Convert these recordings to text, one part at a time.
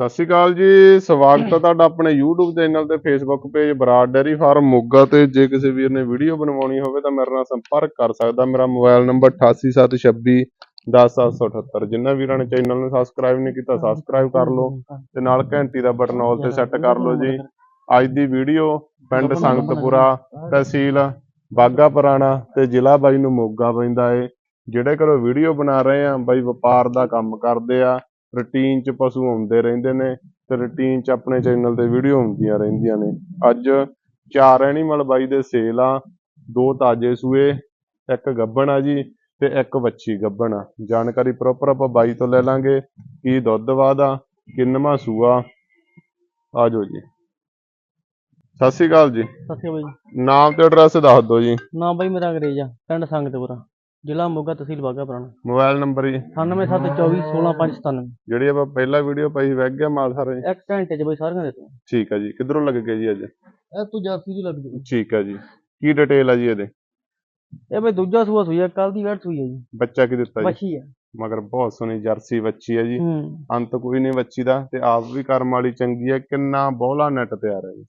ਸਤਿ ਸ਼੍ਰੀ ਅਕਾਲ ਜੀ ਸਵਾਗਤ ਹੈ ਤੁਹਾਡਾ ਆਪਣੇ YouTube ਚੈਨਲ ਤੇ Facebook page Brar dairy farm Moga ਤੇ। ਜੇ ਕਿਸੇ ਵੀਰ ਨੇ ਵੀਡੀਓ ਬਣਵਾਉਣੀ ਹੋਵੇ ਤਾਂ ਮੇਰੇ ਨਾਲ ਸੰਪਰਕ ਕਰ ਸਕਦਾ। ਮੇਰਾ ਮੋਬਾਈਲ ਨੰਬਰ 8876 10778 ਜਿਨ੍ਹਾਂ ਵੀਰਾਂ ਨੇ ਚੈਨਲ ਨੂੰ ਸਬਸਕ੍ਰਾਈਬ ਨਹੀਂ ਕੀਤਾ ਸਬਸਕ੍ਰਾਈਬ ਕਰ ਲਓ ਤੇ ਨਾਲ ਘੰਟੀ ਦਾ ਬਟਨ ਆਲ ਤੇ ਸੈੱਟ ਕਰ ਲਓ ਜੀ। ਅੱਜ ਦੀ ਵੀਡੀਓ ਪਿੰਡ ਸੰਗਤਪੁਰਾ ਤਹਿਸੀਲ ਬਾਗਾ ਪੁਰਾਣਾ ਤੇ ਜ਼ਿਲ੍ਹਾ ਬਾਈ ਨੂੰ ਮੋਗਾ ਪੈਂਦਾ ਏ। ਜਿਹੜੇ ਘਰੋਂ ਵੀਡੀਓ ਬਣਾ ਰਹੇ ਆ ਬਾਈ ਵਪਾਰ ਦਾ ਕੰਮ ਕਰਦੇ ਆ। ਰੂਟੀਨ 'ਚ ਪਸ਼ੂ ਆਉਂਦੇ ਰਹਿੰਦੇ ਨੇ ਤੇ ਰੂਟੀਨ 'ਚ ਆਪਣੇ ਚੈਨਲ ਤੇ ਵੀਡੀਓ ਆਉਂਦੀਆਂ ਰਹਿੰਦੀਆਂ ਨੇ। ਅੱਜ ਚਾਰ ਐਨੀਮਲ ਬਾਈ ਦੇ ਸੇਲ ਆ ਦੋ ਤਾਜੇ ਸੂਏ ਇੱਕ ਗੱਬਣ ਆ ਜੀ ਤੇ ਇੱਕ ਵੱਛੀ ਗੱਬਣ ਆ। ਜਾਣਕਾਰੀ ਪ੍ਰੋਪਰ ਆਪਾਂ ਬਾਈ ਤੋਂ ਲੈ ਲਾਂਗੇ ਕੀ ਦੁੱਧ ਵਾਦਾ ਕਿੰਨਵਾਂ ਸੂਆ। ਆ ਜਾਓ ਜੀ। ਸਤਿ ਸ਼੍ਰੀ ਅਕਾਲ ਜੀ। ਸਤਿ ਸ਼੍ਰੀ ਅਕਾਲ ਬਾਈ ਨਾਮ ਤੇ ਐਡਰੈਸ ਦੱਸ ਦਿਓ ਜੀ। ਨਾਮ ਬਾਈ ਮੇਰਾ ਅੰਗਰੇਜ਼ ਆ ਪਿੰਡ ਸੰਗਤਪੁਰਾ। ਜ਼ਿਲ੍ਹਾ ਮੋਗਾ ਤਹਿਸੀਲ ਬਾਗਾ ਪੁਰਾਣਾ। ਮੋਬਾਈਲ ਨੰਬਰ ਜੀ। 9724216597 ਜਿਹੜੀ ਆਪਾਂ ਪਹਿਲਾ ਵੀਡੀਓ ਪਾਈ ਵਗ ਗਿਆ ਮਾਲ ਸਾਰੇ? ਇੱਕ ਘੰਟੇ ਚ ਬਾਈ ਸਾਰੀਆਂ ਦੇ ਠੀਕ ਆ ਜੀ। ਕਿੱਧਰੋਂ ਲੱਗ ਗਏ ਜੀ ਅੱਜ? ਇਹ ਤੂੰ ਜਰਸੀ ਦੀ ਲੱਗ ਜੂ ਠੀਕ ਆ ਜੀ। ਕੀ ਡਿਟੇਲ ਆ ਜੀ ਇਹਦੇ? ਇਹ ਬਾਈ ਦੂਜਾ ਸੂਆ ਸੂਈ ਆ ਕੱਲ ਦੀ ਵੈਟ ਸੂਈ ਆ ਜੀ। ਬੱਚਾ ਕੀ ਦਿੱਤਾ ਜੀ? ਬੱਚੀ ਆ। ਮਗਰ ਬਹੁਤ ਸੋਹਣੀ ਜਰਸੀ ਬੱਚੀ ਹੈ ਜੀ। ਅੰਤ ਕੋਈ ਨਹੀਂ ਬੱਚੀ ਦਾ ਤੇ ਆਪ ਵੀ ਕਰਮ ਵਾਲੀ ਚੰਗੀ ਹੈ ਕਿੰਨਾ ਬੋਲਾ ਨੈਟ ਤਿਆਰ ਹੈ ਜੀ।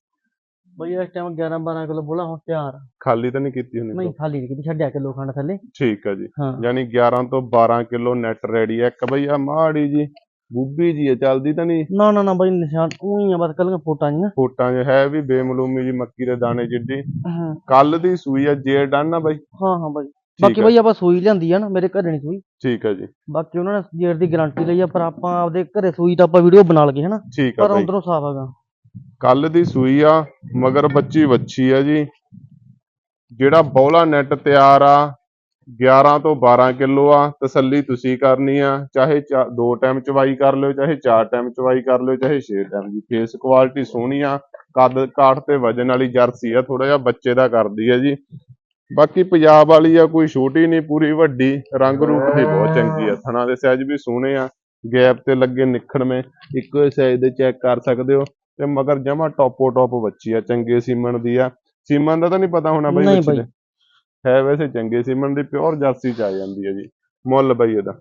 ਬਾਈ ਇਸ ਟਾਈਮ 11 12 ਕਿਲੋ ਬੋਲਾ ਹੁਣ ਤਿਆਰ ਆ। ਖਾਲੀ ਤਾਂ ਨਹੀਂ ਕੀਤੀ ਨਹੀਂ ਹੁੰਦੀ ਖਾਲੀ ਨਹੀਂ ਕੀਤੀ ਛੱਡਿਆ ਕਿਲੋ ਖੰਡ ਥੱਲੇ। ਠੀਕ ਆ ਜੀ। ਹਾਂ। ਯਾਨੀ 11 ਤੋਂ 12 ਕਿਲੋ ਨੈਟ ਰੈਡੀ ਹੈ ਇੱਕ ਬਈ ਆ ਮਾੜੀ ਜੀ ਬੁੱਬੀ ਜੀ ਹੈ ਚੱਲਦੀ ਤਾਂ ਨਹੀਂ? ਨਾ ਨਾ ਨਾ ਬਾਈ ਨਿਸ਼ਾਨ ਉਹੀ ਆ ਬਸ ਕੱਲੀਆਂ ਫੋਟਾਂ ਜੀਆਂ ਫੋਟਾਂ 'ਚ ਹੈ ਵੀ ਬੇਮਲੂਮੀ ਜੀ ਮੱਕੀ ਦੇ ਦਾਣੇ ਜਿੱਡੀ। ਹਾਂ। ਕੱਲ ਦੀ ਸੂਈ ਆ ਜੇ ਡਨ ਆ ਬਾਈ। ਹਾਂ ਹਾਂ ਬਾਈ। ਬਾਕੀ ਬਾਈ ਆਪਾਂ ਸੂਈ ਲਿਆਂਦੀ ਆ ਨਾ ਮੇਰੇ ਘਰੇ ਨਹੀਂ ਸੂਈ। ਠੀਕ ਆ ਜੀ। ਬਾਕੀ ਉਹਨਾਂ ਨੇ ਜੇਰ ਦੀ ਗਾਰੰਟੀ ਲਈ ਆ ਪਰ ਆਪਾਂ ਆਪਦੇ ਘਰੇ ਸੂਈ ਤਾਂ ਆਪਾਂ ਵੀਡੀਓ ਬਣਾ ਲਗੇ ਹਨਾ? ਠੀਕ ਆ ਪਰ ਬਾਈ। ਅੰਦਰੋਂ ਸਾਫ਼ ਹੈਗਾ ਕੱਲ ਦੀ ਸੂਈ ਆ, ਮਗਰ ਬੱਚੀ ਵੱਛੀ ਆ ਜੀ। ਜਿਹੜਾ ਬੌਲਾ ਨੈਟ ਤਿਆਰ ਆ 11 ਤੋਂ 12 ਕਿਲੋ ਆ, ਤਸੱਲੀ ਤੁਸੀਂ ਕਰਨੀ ਆ। ਚਾਹੇ ਚਾ- ਦੋ ਟਾਈਮ ਚਵਾਈ ਕਰ ਲਿਓ, ਚਾਹੇ ਚਾਰ ਟਾਈਮ ਚਵਾਈ ਕਰ ਲਿਓ, ਚਾਹੇ ਛੇ ਟਾਈਮ ਜੀ। ਫੇਸ ਕੁਆਲਿਟੀ ਸੋਹਣੀ ਆ, ਕੱਦ, ਕਾਠ ਤੇ ਵਜਨ ਵਾਲੀ ਜਰਸੀ ਆ ਥੋੜਾ ਜਿਹਾ ਬੱਚੇ ਦਾ ਕਰਦੀ ਆ ਜੀ। ਬਾਕੀ ਪੰਜਾਬ ਵਾਲੀ ਆ, ਕੋਈ ਛੋਟੀ ਨਹੀਂ, ਪੂਰੀ ਵੱਡੀ, ਰੰਗ ਰੂਪ ਵੀ ਬਹੁਤ ਚੰਗੀ ਆ। ਥਣਾ ਦੇ ਸਾਈਜ਼ ਵੀ ਸੋਹਣੇ ਆ ਗੈਪ ਤੇ ਲੱਗੇ ਨਿਖੜਵੇਂ। ਇੱਕੋ ਸਾਈਜ਼ ਦੇ ਚੈੱਕ ਕਰ ਸਕਦੇ ਹੋ। ਤੇ ਮਗਰ ਜਮਾ ਟੋਪੋ ਟੋਪ ਬੱਚੀ ਆ ਚੰਗੇ ਸੀਮਨ ਦੀ ਆ। ਸੀਮਨ ਦਾ ਤਾਂ ਨਹੀਂ ਪਤਾ ਹੋਣਾ ਬਾਈ ਨਹੀਂ ਬੱਚੀ ਬਾਈ। ਦਾ। ਹੈ ਵੈਸੇ ਚੰਗੇ ਸੀਮਨ ਦੀ ਪਿਓਰ ਜਰਸੀ ਚ ਆ ਜਾਂਦੀ ਹੈ ਜੀ। ਮੁੱਲ ਬਾਈ ਇਹਦਾ।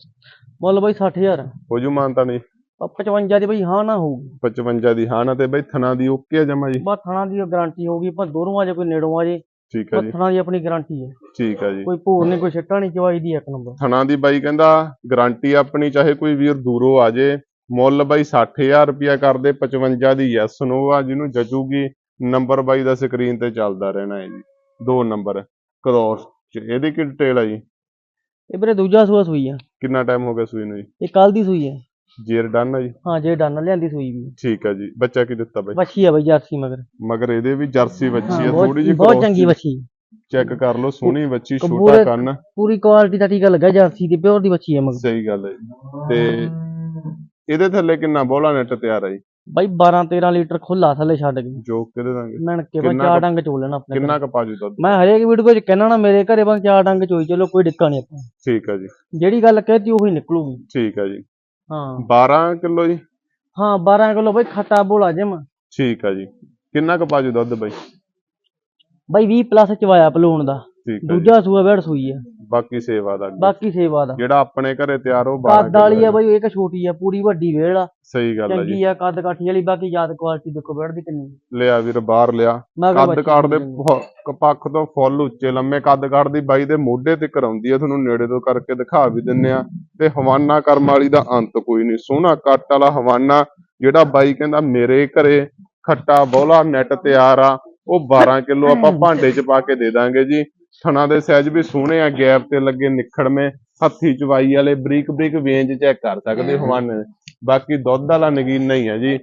ਮੁੱਲ ਬਾਈ 60000 ਹੋ ਜੂ ਮਾਨਤਾ ਨਹੀਂ। ਆ 55 ਦੀ ਬਾਈ ਹਾਂ ਨਾ ਹੋਊਗੀ 55 ਦੀ ਹਾਂ ਨਾ ਤੇ ਬਾਈ ਥਣਾ ਦੀ ਓਕੇ ਆ ਜਮਾ ਜੀ। ਬਸ ਥਣਾ ਦੀ ਗਾਰੰਟੀ ਹੋਊਗੀ ਪਰ ਦੂਰੋਂ ਆ ਜੇ ਕੋਈ ਨੇੜੋਂ ਆ ਜੇ। ਠੀਕ ਆ ਜੀ। ਥਣਾ ਦੀ ਆਪਣੀ ਗਾਰੰਟੀ ਹੈ ਠੀਕ ਆ ਜੀ। ਕੋਈ ਭੂਰ ਨਹੀਂ ਕੋਈ ਛਿੱਟਾ ਨਹੀਂ ਚਵਾਈ ਦੀ ਇੱਕ ਨੰਬਰ। ਥਣਾ ਦੀ ਬਾਈ ਕਹਿੰਦਾ ਗਾਰੰਟੀ ਆਪਣੀ ਚਾਹੇ ਕੋਈ ਵੀਰ ਦੂਰੋਂ ਆ ਜੇ ਮੁੱਲ ਬਾਈ 60000 ਰੁਪਿਆ ਕਰਦੇ 55 ਦੀ ਯੈਸ ਨੋ ਆ ਜਿਹਨੂੰ ਜਚੂਗੀ ਨੰਬਰ ਬਾਈ ਦਾ ਸਕਰੀਨ ਤੇ ਚੱਲਦਾ ਰਹਿਣਾ ਹੈ ਜੀ। ਦੋ ਨੰਬਰ ਕ੍ਰੋਸ ਚ ਇਹਦੀ ਕੀ ਡਿਟੇਲ ਆ ਜੀ? ਇਹ ਵੀਰੇ ਦੂਜਾ ਸੂਆ ਸੂਈ ਆ। ਕਿੰਨਾ ਟਾਈਮ ਹੋ ਗਿਆ ਸੂਈ ਨੂੰ ਜੀ? ਇਹ ਕੱਲ ਦੀ ਸੂਈ ਹੈ ਜੇਰ ਡਨ ਆ ਜੀ? ਹਾਂ ਜੇ ਡਨ ਲਿਆਂਦੀ ਸੂਈ ਵੀ। ਠੀਕ ਆ ਜੀ। ਬੱਚਾ ਕੀ ਦਿੱਤਾ ਬਾਈ? ਵੱਛੀ ਆ ਬਾਈ ਜਰਸੀ ਮਗਰ। ਮਗਰ ਇਹਦੇ ਵੀ ਜਰਸੀ ਬੱਚੀ ਆ ਥੋੜੀ ਜਿਹੀ ਬਹੁਤ ਚੰਗੀ ਵੱਛੀ। ਚੈੱਕ ਕਰ ਲਓ ਸੋਹਣੀ ਬੱਚੀ ਛੋਟਾ ਕੰਨ। ਪੂਰੀ ਕੁਆਲਿਟੀ ਦਾ ਟੀਕਾ ਲੱਗਾ ਜਰਸੀ ਦੀ ਪਿਓਰ ਦੀ ਵੱਛੀ ਹੈ ਮਗਰ। ਸਹੀ ਗੱਲ ਹੈ। ਤੇ ਇਹਦੇ ਥੱਲੇ ਕਿੰਨਾ ਬੋਲਾ ਨੈਟ ਤਿਆਰ ਆ ਜੀ? ਬਾਈ 12 13 ਲੀਟਰ ਖੁੱਲਾ ਥੱਲੇ ਛੱਡ ਕੇ। ਜੋ ਕਿਹਦੇ ਦਾਂਗੇ ਮੈਂ ਕੇ ਬਾ ਚਾਰ ਡੰਗ ਚੋ ਲੈਣਾ ਆਪਣੇ ਕਿੰਨਾ ਘਰੇ। ਕ ਪਾਜੂ ਦੁੱਧ? ਮੈਂ ਹਰੇਕ ਵੀਡੀਓ ਵਿੱਚ ਕਹਿਣਾ ਨਾ ਮੇਰੇ ਘਰੇ ਬਸ ਚਾਰ ਡੰਗ ਚੋਈ ਚਲੋ ਕੋਈ ਡਿੱਕਾ ਨਹੀਂ ਆਪਾਂ ਠੀਕ ਆ ਜੀ। ਜਿਹੜੀ ਗੱਲ ਕਹਿਤੀ ਉਹੀ ਨਿਕਲੂਗੀ। ਠੀਕ ਆ ਜੀ। ਹਾਂ। 12 ਕਿਲੋ ਜੀ? ਹਾਂ 12 ਕਿਲੋ ਬਾਈ ਖੱਟਾ ਬੋਲਾ ਜਮ। ਠੀਕ ਆ ਜੀ। ਕਿੰਨਾ ਕ ਪਾਜੂ ਦੁੱਧ ਬਾਈ? ਬਾਈ 20 ਪਲੱਸ ਚਵਾਇਆ ਪਲੂਣ ਦਾ। ਜੀ। ਦੂਜਾ ਸੂਆ ਬੈੜ ਸੂਈ ਆ। ਬਾਕੀ ਸੇਵਾ ਦਾ ਅੱਗੇ। ਬਾਕੀ ਸੇਵਾ ਦਾ। ਜਿਹੜਾ ਆਪਣੇ ਘਰੇ ਤਿਆਰ ਉਹ 12 ਕੱਦ ਵਾਲੀ ਆ ਬਾਈ ਇੱਕ ਛੋਟੀ ਆ ਪੂਰੀ ਵੱਡੀ ਵੇਲ ਆ। ਸਹੀ ਗੱਲ ਆ ਜੀ। ਚੰਗੀ ਆ ਕੱਦ ਕਾਠੀ ਵਾਲੀ ਬਾਕੀ ਯਾਦ ਕੁਆਲਿਟੀ ਦੇਖੋ ਦੀ ਕਿੰਨੀ ਲਿਆ ਵੀਰ ਬਾਹਰ ਲਿਆ। ਕੱਦ ਬੱਚੀ ਕਾਠ ਦੇ ਪੱਖ ਤੋਂ ਫੁੱਲ ਉੱਚੇ ਲੰਮੇ ਕੱਦ ਕਾਠ ਦੀ ਬਾਈ ਦੇ ਮੋਢੇ ਤੇ ਕਰਾਉਂਦੀ ਆ ਤੁਹਾਨੂੰ ਨੇੜੇ ਤੋਂ ਕਰਕੇ ਦਿਖਾ ਵੀ ਦਿੰਨੇ ਆ। ਤੇ ਹਵਾਨਾ ਕਰਮ ਵਾਲੀ ਦਾ ਅੰਤ ਕੋਈ ਨਹੀਂ। ਸੋਹਣਾ ਕੱਟ ਵਾਲਾ ਹਵਾਨਾ ਜਿਹੜਾ ਬਾਈ ਕਹਿੰਦਾ ਮੇਰੇ ਘਰੇ ਖੱਟਾ ਬੋਲਾ ਨੈਟ ਤਿਆਰ ਆ। ਉਹ 12 ਕਿਲੋ ਆਪਾਂ ਭਾਂਡੇ 'ਚ ਪਾ ਕੇ ਦੇ ਦਾਂਗੇ ਜੀ। ਥਣਾ ਦੇ ਸਾਈਜ਼ ਵੀ ਸੋਹਣੇ ਆ ਗੈਪ ਤੇ ਲੱਗੇ ਨਿਖੜਵੇਂ ਹੱਥੀ ਚਵਾਈ ਵਾਲੇ ਬਰੀਕ ਬਰੀਕ ਵੇਂਜ ਚੈੱਕ ਕਰ ਸਕਦੇ ਹੋ। ਹਵਾਨੇ ਬਾਕੀ ਦੁੱਧ ਵਾਲਾ ਨਗੀਨਾ ਹੀ ਆ ਜੀ।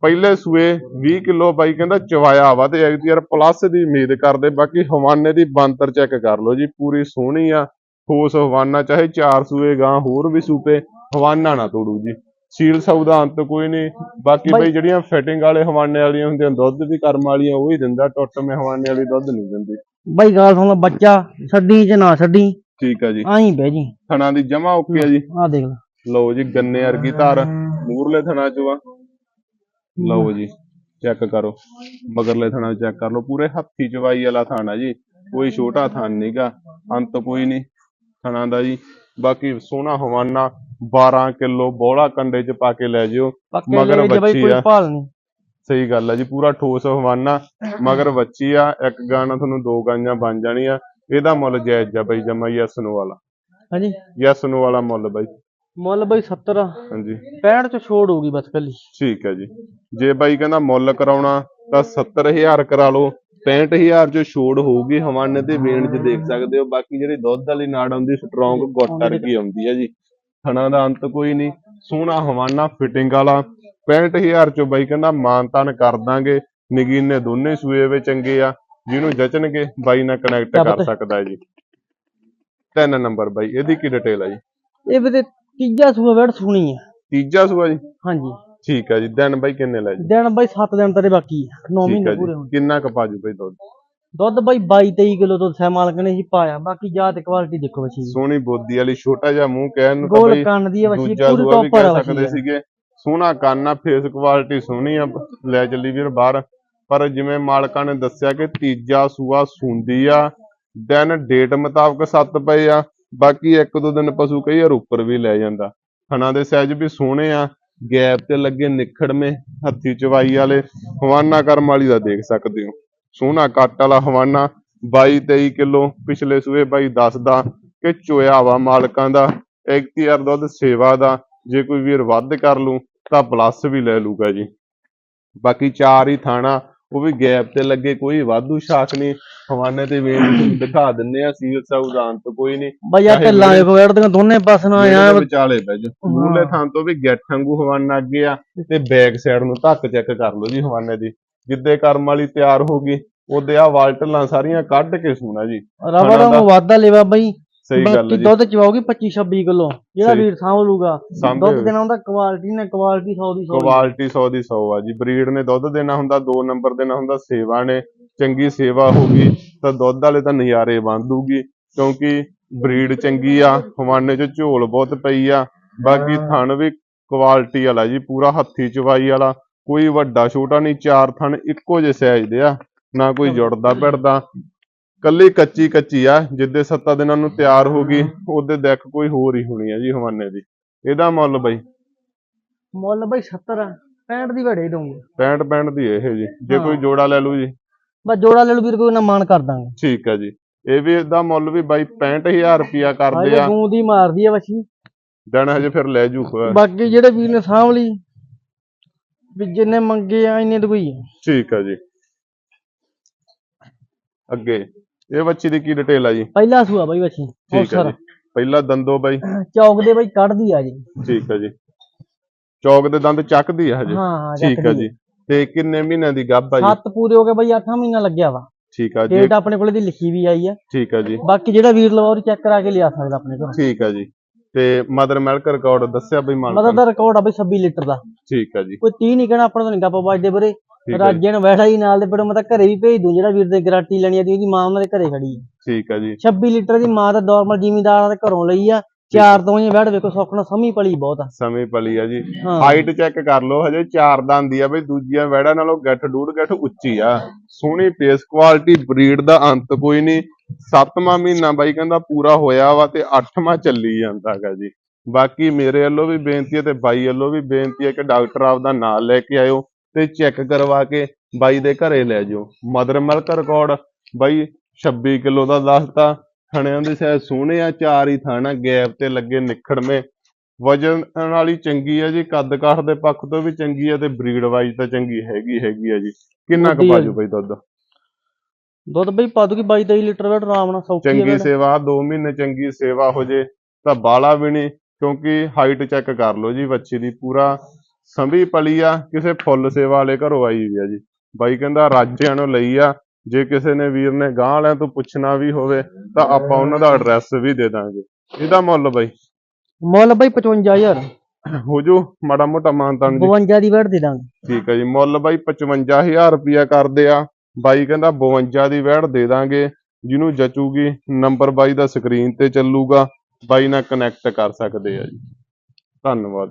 ਪਹਿਲੇ ਸੂਏ 20 ਕਿਲੋ ਬਾਈ ਕਹਿੰਦਾ ਚਵਾਇਆ ਵਾ ਤੇ ਐਗਤੀਆਰ ਪਲੱਸ ਦੀ ਉਮੀਦ ਕਰਦੇ ਬਾਕੀ ਹਵਾਨੇ ਦੀ ਬੰਤਰ ਚੈੱਕ ਕਰ ਲਓ ਜੀ ਪੂਰੀ ਸੋਹਣੀ ਆ। ਠੋਸ ਹਵਾਨਾ ਚਾਹੇ ਚਾਰ ਸੂਏ ਗਾਂ ਹੋਰ ਵੀ ਸੂਪੇ ਹਵਾਨਾ ਨਾ ਤੋੜੂ ਜੀ। ਸੀਲ ਸੌ ਦਾ ਅੰਤ ਕੋਈ ਨਹੀਂ। ਬਾਕੀ ਬਾਈ- ਜਿਹੜੀਆਂ ਫਿਟਿੰਗ ਵਾਲੇ ਹਵਾਨੇ ਵਾਲੀਆਂ ਹੁੰਦੀਆਂ ਦੁੱਧ ਵੀ ਕਰਮ ਵਾਲੀਆਂ ਉਹ ਹੀ ਦਿੰਦਾ। ਟੁੱਟਵੇਂ ਹਵਾਨੇ ਵਾਲੀ ਦੁੱਧ ਨਹੀਂ ਦਿੰਦੀ। ਬਾਈ ਗੱਲ ਸੁਣ ਬੱਚਾ ਛੱਡੀ ਚ ਨਾ ਛੱਡੀ ਠੀਕ ਆ ਜੀ। ਆਈ ਬਹਿ ਜੀ। ਥਣਾ ਦੀ ਜਮਾ ਓਕੇ ਆ ਜੀ। ਆ ਦੇਖ ਲੈ। ਲਓ ਜੀ ਗੰਨੇ ਵਰਗੀ ਧਾਰ ਮੂਰਲੇ ਥਣਾ ਚ ਵਾ ਲਓ ਜੀ ਚੈੱਕ ਕਰੋ। ਮਗਰਲੇ ਥਣਾ ਚੈੱਕ ਕਰ ਲਓ। ਪੂਰੇ ਹੱਥੀ ਚਵਾਈ ਵਾਲਾ ਥਾਣਾ ਜੀ। ਕੋਈ ਛੋਟਾ ਥਾਨ ਨਹੀਂਗਾ ਅੰਤ ਕੋਈ ਨਹੀਂ ਥਣਾ ਦਾ ਜੀ। ਬਾਕੀ ਸੋਹਣਾ ਹਵਾਨਾ 12 ਕਿਲੋ ਬੋਲਾ ਕੰਡੇ ਚ ਪਾ ਕੇ ਲੈ ਜਿਓ। ਮਗਰ ਬੱਚੀ ਕੋਈ ਆ। ਭਾਲ ਨਹੀਂ ਸਹੀ ਗੱਲ ਹੈ ਜੀ ਪੂਰਾ ਠੋਸ ਹਵਾਨਾ ਮਗਰ ਬੱਚੀ ਆ ਇੱਕ ਗਾਣਾ ਤੁਹਾਨੂੰ ਦੋ ਗਾਈਆਂ ਬਣ ਜਾਣੀਆਂ ਇਹਦਾ ਮੁੱਲ ਜਾਇਜ਼ ਆ ਬਾਈ ਜਮਾ ਯੈਸ ਨੋ ਵਾਲਾ। ਹਾਂਜੀ। ਯੈਸ ਨੋ ਵਾਲਾ ਮੁੱਲ ਬਾਈ। ਮੁੱਲ ਬਾਈ 70 ਹਾਂਜੀ। 65 ਚ ਛੋੜ ਹੋਊਗੀ ਬਸ ਕੱਲੀ ਠੀਕ ਹੈ ਜੀ। ਜੇ ਬਾਈ ਕਹਿੰਦਾ ਮੁੱਲ ਕਰਾਉਣਾ ਤਾਂ 70000 ਕਰਾ ਲਓ 65000 ਚ ਛੋੜ ਹੋਊਗੀ ਹਵਾਨੇ ਤੇ ਵੇਣ ਚ ਦੇਖ ਸਕਦੇ ਹੋ ਬਾਕੀ ਜਿਹੜੀ ਦੁੱਧ ਵਾਲੀ ਨਾੜ ਆਉਂਦੀ ਸਟਰੋਂਗ ਗੁੱਟ ਵਰਗੀ ਆਉਂਦੀ ਹੈ ਜੀ। ਥਣਾ ਦਾ ਅੰਤ ਕੋਈ ਨਹੀਂ। ਸੋਹਣਾ ਹਵਾਨਾ ਫਿਟਿੰਗ ਵਾਲਾ 65000 ਚੋਂ ਬਾਈ ਕਹਿੰਦਾ ਮਾਨਤਾਨ ਕਰ ਦਾਂਗੇ ਨਗੀਨੇ ਦੋਨੇ ਸੂਏ ਵਿੱਚ ਚੰਗੇ ਆ ਜਿਹਨੂੰ ਜਚਣਗੇ ਬਾਈ ਨਾਲ ਕਨੈਕਟ ਕਰ। ਸਕਦਾ ਹੈ ਜੀ। ਤਿੰਨ ਨੰਬਰ ਬਾਈ ਇਹਦੀ ਕੀ ਡਿਟੇਲ ਆ ਜੀ? ਇਹ ਵੀ ਤੀਜਾ ਸੂਆ ਵੜ ਸੁਣੀ ਹੈ ਤੀਜਾ ਸੂਆ ਜੀ? ਹਾਂਜੀ। ਠੀਕ ਹੈ ਜੀ ਦਿਨ ਬਾਈ ਕਿੰਨੇ ਲੈ ਜੀ? ਦਿਨ ਬਾਈ 7 ਦਿਨ ਤੇਰੇ ਬਾਕੀ ਆ 9 ਠੀਕ ਮਹੀਨੇ ਪੂਰੇ ਜੀ ਹੋਣ। ਕਿੰਨਾ ਕੁ ਪਾਜੂ ਬਾਈ ਦੁੱਧ? ਦੁੱਧ ਬਾਈ 22 23 ਕਿਲੋ ਦੁੱਧ ਸੈ ਮਾਲਕ ਨੇ ਜੀ ਪਾਇਆ ਬਾਕੀ ਜਾਤ ਕੁਆਲਿਟੀ ਦੇਖੋ ਬੱਚੀ ਸੋਹਣੀ ਬੋਦੀ ਵਾਲੀ ਛੋਟਾ ਜਿਹਾ ਮੂੰਹ ਕਹਿਣ ਨੂੰ ਤਾਂ ਗੋਲ ਬਈ ਕੰਨ ਦੀ ਹੈ ਬੱਚੀ ਪੂਰੀ ਵੀ ਟੌਪਰ ਆ ਸਕਦੇ ਸੀਗੇ। ਸੋਹਣਾ ਕੰਨ ਆ ਫੇਸ ਕੁਆਲਿਟੀ ਸੋਹਣੀ ਆ, ਲੈ ਚੱਲੀ ਵੀਰ ਬਾਹਰ। ਪਰ ਜਿਵੇਂ ਮਾਲਕਾਂ ਨੇ ਦੱਸਿਆ ਕਿ ਤੀਜਾ ਸੂਆ ਸੁੰਦੀ ਆ ਦਿਨ ਡੇਟ ਮੁਤਾਬਕ ਸੱਤ ਪਏ ਆ, ਬਾਕੀ ਇੱਕ ਦੋ ਦਿਨ ਪਸ਼ੂ ਕਈ ਵਾਰ ਉੱਪਰ ਵੀ ਲੈ ਜਾਂਦਾ। ਥਣਾ ਦੇ ਸਾਈਜ਼ ਵੀ ਸੋਹਣੇ ਆ, ਗੈਪ ਤੇ ਲੱਗੇ ਨਿਖੜਵੇਂ, ਹੱਥੀ ਚਵਾਈ ਵਾਲੇ, ਹਵਾਨਾ ਕਰਮ ਵਾਲੀ ਦਾ ਦੇਖ ਸਕਦੇ ਹੋ। ਸੋਹਣਾ ਕੱਟ ਵਾਲਾ ਹਵਾਨਾ 22 23 ਕਿਲੋ, ਪਿਛਲੇ ਸੂਏ ਬਾਈ ਦੱਸਦਾ ਕਿ ਚੋਇਆ ਵਾ ਮਾਲਕਾਂ ਦਾ ਐਕਟੀਆਰ ਦੁੱਧ ਸੇਵਾ ਦਾ, ਜੇ ਕੋਈ ਵੀਰ ਵੱਧ ਕਰ ਲੂ ਤਾਂ ਪਲੱਸ ਵੀ ਲੈ ਲੂਗਾ ਜੀ। ਬਾਕੀ ਚਾਰ ਹੀ ਥਾਣਾ ਉਹ ਵੀ ਗੈਪ ਤੇ ਲੱਗੇ ਕੋਈ ਵਾਧੂ ਸ਼ਾਖ ਨਹੀਂ। ਹਵਾਨੇ ਤੇ ਤੁਹਾਨੂੰ ਦਿਖਾ ਦਿੰਨੇ ਆ ਸੀਲ ਸਾਊਦਾਨ ਤੋਂ ਕੋਈ ਨਹੀਂ। ਬਾਈ ਆ ਚਾਹੇ ਢੱਲਾਂ ਮੇਰੇ- ਦੇ ਵੜ ਦੀਆਂ ਦੋਨੇ ਪਾਸੇ ਜਿਹੜੇ ਵਿਚਾਲੇ ਬਹਿ ਜਾ ਮੂਲੇ ਥਾਂ ਤੋਂ ਵੀ ਗਿੱਠ ਵਾਂਗੂ ਹਵਾਨਾ ਅੱਗੇ ਆ ਤੇ ਬੈਕ ਸਾਈਡ ਨੂੰ ਧੱਕ ਚੈੱਕ ਕਰ ਲਓ ਜੀ ਹਵਾਨੇ ਦੀ। ਜਿੱਦੇ ਕਰਮ ਵਾਲੀ ਤਿਆਰ ਹੋ ਗਈ ਉਹਦੇ ਆ ਵਾਲਟਲਾਂ ਸਾਰੀਆਂ ਕੱਢ ਕੇ ਸੂਣਾ ਜੀ। ਰਬੜ ਨੂੰ ਵਾਧਾ ਲੈਵਾ ਬਾਈ। ਸਹੀ ਗੱਲ ਹੈ ਜੀ। ਦੁੱਧ ਚਵਾਉਗੀ 25 26 ਕਿਲੋ ਜਿਹੜਾ। ਵੀਰ ਸਾਂਭ ਲੂਗਾ ਦੁੱਧ। ਦੇਣਾ ਹੁੰਦਾ ਕੁਆਲਿਟੀ ਨੇ ਕੁਆਲਿਟੀ 100 ਦੀ 100 ਕੁਆਲਿਟੀ 100 ਦੀ 100 ਆ ਜੀ। ਬਰੀਡ ਨੇ ਦੁੱਧ ਦੇਣਾ ਹੁੰਦਾ ਦੋ ਨੰਬਰ ਦੇਣਾ ਹੁੰਦਾ ਸੇਵਾ ਨੇ। ਚੰਗੀ ਸੇਵਾ ਹੋਗੀ ਤਾਂ ਦੁੱਧ ਵਾਲੇ ਤਾਂ ਨਜ਼ਾਰੇ ਬੰਦੂਗੀ ਕਿਉਂਕਿ ਬਰੀਡ ਚੰਗੀ ਆ ਹਵਾਨੇ 'ਚ ਝੋਲ ਬਹੁਤ ਪਈ ਆ। ਬਾਕੀ ਥਣ ਵੀ ਕੁਆਲਿਟੀ ਵਾਲਾ ਜੀ ਪੂਰਾ ਹੱਥੀ ਚਵਾਈ ਵਾਲਾ। ਕੋਈ ਵੱਡਾ ਛੋਟਾ ਨਹੀਂ ਚਾਰ ਥਣ ਇੱਕੋ ਜਿਹੇ ਸਾਈਜ਼ ਦੇ ਆ ਨਾ ਕੋਈ ਜੁੜਦਾ ਪਿੜਦਾ ਕੱਲੀ ਕੱਚੀ ਕੱਚੀ ਆ ਜਿੱਦੇ ਸੱਤਾ ਦਿਨਾਂ ਨੂੰ ਤਿਆਰ ਹੋ ਗਈ ਉਹਦੇ ਦੇਖ ਕੋਈ ਹੋਰ ਹੀ ਹੋਣੀ ਆ ਜੀ ਹਵਾਨੇ ਦੀ। ਇਹਦਾ ਮੁੱਲ ਬਈ? ਮੁੱਲ ਬਾਈ 70 65 ਦੀ ਵੜੇ ਦਊਂਗੇ। 65 65 ਦੀ ਇਹ ਜੀ। ਜੇ। ਕੋਈ ਜੋੜਾ ਲੈ ਲੂ ਜੀ। ਬਸ ਜੋੜਾ ਲੈ ਲੂ ਵੀਰ ਕੋਈ ਨਾ ਮਾਨ ਕਰ ਦਾਂਗੇ। ਠੀਕ ਆ ਜੀ। ਇਹ ਵੀ ਇਹਦਾ ਮੁੱਲ ਵੀ ਬਾਈ 65000 ਰੁਪਿਆ ਕਰਦੇ ਆ। ਗੂੰ ਦੀ ਮਾਰਦੀ ਆ ਬੱਚੀ ਦਿਨ ਹਜੇ ਫਿਰ ਲੈ ਜੂ ਬਾਕੀ ਜਿਹੜੇ ਵੀਰ ਨੇ ਸਾਂਭ ਲਈ ਵੀ ਜਿੰਨੇ ਮੰਗੇ ਆ ਇੰਨੇ ਦੀ ਕੋਈ ਠੀਕ ਆ ਜੀ। ਅੱਗੇ। ਇਹ ਬੱਚੀ ਦੀ ਕੀ ਡਿਟੇਲ ਆ ਜੀ? ਪਹਿਲਾ ਸੂਆ ਬਾਈ ਬੱਚੀ ਠੀਕ। ਜੀ। ਪਹਿਲਾ ਦੰਦੋ ਬਾਈ। ਚੌਕ ਦੇ ਬਾਈ ਕੱਢਦੀ ਆ ਜੀ। ਠੀਕ ਆ ਜੀ। ਚੌਕ ਦੇ ਦੰਦ ਚੱਕਦੀ ਆ ਹਜੇ? ਹਾਂ ਹਾਂ ਠੀਕ ਚੱਕਦੀ ਜੀ। ਤੇ ਕਿੰਨੇ ਮਹੀਨਿਆਂ ਦੀ ਗੱਭ ਆ ਜੀ? ਸੱਤ ਪੂਰੇ ਹੋ ਗਏ ਬਾਈ 8 ਮਹੀਨਾ ਲੱਗਿਆ ਵਾ। ਠੀਕ ਆ ਜੀ। ਡੇਟ ਆਪਣੇ ਕੋਲੇ ਦੀ ਲਿਖੀ ਵੀ ਆਈ ਆ। ਠੀਕ ਆ ਜੀ। ਬਾਕੀ ਜਿਹੜਾ ਵੀਰ ਲਵਾ ਉਹ ਚੈੱਕ ਕਰਾ ਕੇ ਲਿਆ ਸਕਦਾ ਆਪਣੇ ਕੋਲ। ਠੀਕ ਆ ਜੀ। ਤੇ ਮਦਰ ਮਿਲਕ ਰਿਕਾਰਡ ਦੱਸਿਆ ਬਈ ਮਾਲਕ ਮਤਲਬ ਦਾ ਰਿਕਾਰਡ ਆ ਬਈ 26 ਲੀਟਰ ਦਾ। ਠੀਕ ਆ ਜੀ। ਕੋਈ 30 ਨਹੀਂ ਕਹਿਣਾ ਆਪਾਂ ਨੂੰ ਨਹੀਂ ਗੱਪ ਵੱਜਦੇ ਵੀਰੇ। ਰਾਜੇ ਨੂੰ ਬੈਠਾ ਹੀ ਨਾਲ ਦੇ ਪਿੰਡ ਮੈਂ ਤਾਂ ਘਰੇ ਵੀ ਭੇਜ ਦੂੰ ਜਿਹੜਾ ਵੀਰ ਦੇ ਗਾਰੰਟੀ ਲੈਣੀ ਆ ਦੀ ਉਹਦੀ ਮਾਂ ਉਹਨਾਂ ਦੇ ਘਰੇ ਖੜੀ ਆ। ਠੀਕ ਆ ਜੀ। 26 ਲੀਟਰ ਦੀ ਮਾਂ ਤਾਂ ਨਾਰਮਲ ਜ਼ਿਮੀਂਦਾਰਾਂ ਦੇ ਘਰੋਂ ਲਈ ਆ ਚਾਰ ਤੋਂ ਹੀ ਬੈਠ ਵੇਖੋ ਸੁੱਖਣਾ ਸਮੀ ਪਲੀ ਬਹੁਤ ਆ। ਸਮੇਂ ਪਲੀ ਆ ਜੀ। ਹਾਂ। ਹਾਈਟ ਚੈੱਕ ਕਰ ਲਓ ਹਜੇ ਚਾਰ ਦੰਦ ਦੀ ਆ ਬਈ ਦੂਜੀਆਂ ਵੈੜਾਂ ਨਾਲੋਂ ਗੱਠ ਡੂੜ ਗੱਠ ਉੱਚੀ ਆ। ਸੋਹਣੀ ਫੇਸ ਕੁਆਲਿਟੀ ਬਰੀਡ ਦਾ ਅੰਤ ਕੋਈ ਨਹੀਂ। ਸੱਤਵਾਂ ਮਹੀਨਾ ਬਾਈ ਕਹਿੰਦਾ ਪੂਰਾ ਹੋਇਆ ਵਾ ਤੇ ਅੱਠਵਾਂ ਚੱਲੀ ਜਾਂਦਾ ਹੈਗਾ ਜੀ। ਬਾਕੀ ਮੇਰੇ ਵੱਲੋਂ ਵੀ ਬੇਨਤੀ ਹੈ ਤੇ ਬਾਈ ਵੱਲੋਂ ਵੀ ਬੇਨਤੀ ਹੈ ਕਿ ਡਾਕਟਰ ਆਪਦਾ ਨਾਲ ਲੈ ਕੇ ਆਇਓ। ਤੇ ਚੈੱਕ ਕਰਵਾ ਕੇ ਬਾਈ ਦੇ ਘਰੇ ਲੈ ਜਾਓ। ਮਦਰ ਮਿਲਕ ਰਿਕਾਰਡ ਬਾਈ 26 ਕਿਲੋ ਦਾ ਦੱਸਤਾ। ਥਣਿਆਂ ਦੇ ਸਾਇਜ਼ ਸੋਹਣੇ ਆ ਚਾਰ ਹੀ ਥਾਣਾ ਗੈਪ ਤੇ ਲੱਗੇ ਨਿਖੜਵੇਂ। ਵਜਨ ਵਾਲੀ ਚੰਗੀ ਆ ਜੀ ਕੱਦ ਕਾਠ ਦੇ ਪੱਖ ਤੋਂ ਵੀ ਚੰਗੀ ਆ ਤੇ ਬਰੀਡ ਵਾਈਜ਼ ਤਾਂ ਚੰਗੀ ਹੈਗੀ ਹੈਗੀ ਆ ਜੀ। ਕਿੰਨਾ ਕੁ ਬਾਜੂ ਬਈ ਦੁੱਧ? ਦੁੱਧ ਬਈ ਪਾ ਦੂਗੀ 22 23 ਲੀਟਰ ਬੈਠ ਆਰਾਮ ਨਾਲ ਸੌਖੀ ਚੰਗੀ। ਸੇਵਾ 2 ਮਹੀਨੇ ਚੰਗੀ ਸੇਵਾ ਹੋ ਜੇ ਤਾਂ ਬਾਲਾ ਵੀ ਨਹੀਂ ਕਿਉਂਕਿ ਹਾਈਟ ਚੈੱਕ ਕਰ ਲਓ ਜੀ ਬੱਚੀ ਦੀ ਪੂਰਾ ਸੰਭੀ ਪਲੀ ਆ ਕਿਸੇ ਫੁੱਲ ਸੇਵਾ ਵਾਲੇ ਘਰੋਂ ਆਈ ਵੀ ਆ ਜੀ। ਬਾਈ ਕਹਿੰਦਾ ਰਾਜਿਆਂ ਨੂੰ ਲਈ ਆ ਜੇ ਕਿਸੇ ਨੇ ਵੀਰ ਨੇ ਗਾਂ ਵਾਲਿਆਂ ਤੋਂ ਪੁੱਛਣਾ ਵੀ ਹੋਵੇ ਤਾਂ ਆਪਾਂ ਉਹਨਾਂ ਦਾ ਐਡਰੈਸ ਵੀ ਦੇ ਦਾਂਗੇ। ਇਹਦਾ ਮੁੱਲ ਬਾਈ? ਮੁੱਲ ਬਈ 55000 ਹੋ ਜੂ ਮਾੜਾ ਮੋਟਾ ਮਾਨਤਾਨ ਜੀ। 52 ਦੀ ਬੈਠ ਦੇ ਦਾਂਗੇ। ਠੀਕ ਹੈ ਜੀ ਮੁੱਲ ਬਾਈ 55000 ਰੁਪਿਆ ਕਰਦੇ ਆ। ਬਾਈ ਕਹਿੰਦਾ 52 ਦੀ ਵੈੜ ਦੇ ਦਾਂਗੇ। ਜਿਹਨੂੰ ਜਚੂਗੀ ਨੰਬਰ ਬਾਈ ਦਾ ਸਕਰੀਨ ਤੇ ਚੱਲੂਗਾ। ਬਾਈ ਨਾਲ ਕਨੈਕਟ ਕਰ ਸਕਦੇ ਆ ਜੀ। ਧੰਨਵਾਦ।